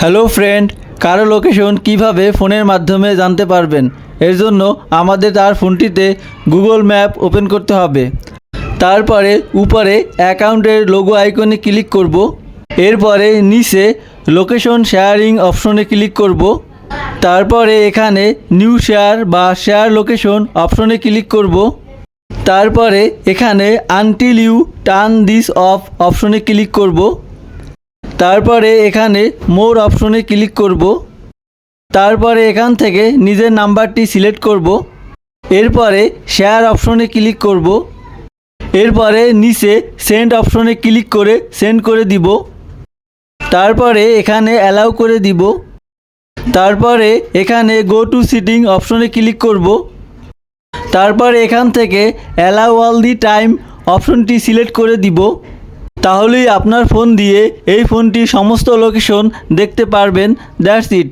Hello friend, কারও location কীভাবে ফোনের মাধ্যমে জানতে পারবেন? এর জন্য আমাদের তার ফোনটিতে গুগল ম্যাপ ওপেন করতে হবে। তারপরে উপরে অ্যাকাউন্টের লোগো আইকনে ক্লিক করব। এরপরে নিচে লোকেশন শেয়ারিং অপশনে ক্লিক করব। তারপরে এখানে নিউ শেয়ার বা শেয়ার লোকেশন অপশনে ক্লিক করব। তারপরে এখানে until you turn this off অপশনে ক্লিক করব। তারপরে এখানে মোর অপশনে ক্লিক করব। তারপরে এখান থেকে নিজের নাম্বারটি সিলেক্ট করব। এরপরে শেয়ার অপশনে ক্লিক করব। এরপরে নিচে সেন্ড অপশনে ক্লিক করে সেন্ড করে দিব। তারপরে এখানে অ্যালাউ করে দিব। তারপরে এখানে গো টু সিটিং অপশনে ক্লিক করব। তারপরে এখান থেকে অ্যালাউ অল দি টাইম অপশনটি সিলেক্ট করে দিব। তাহলেই আপনার ফোন দিয়ে এই ফোনটি সমস্ত লোকেশন দেখতে পারবেন দ্যাটস ইট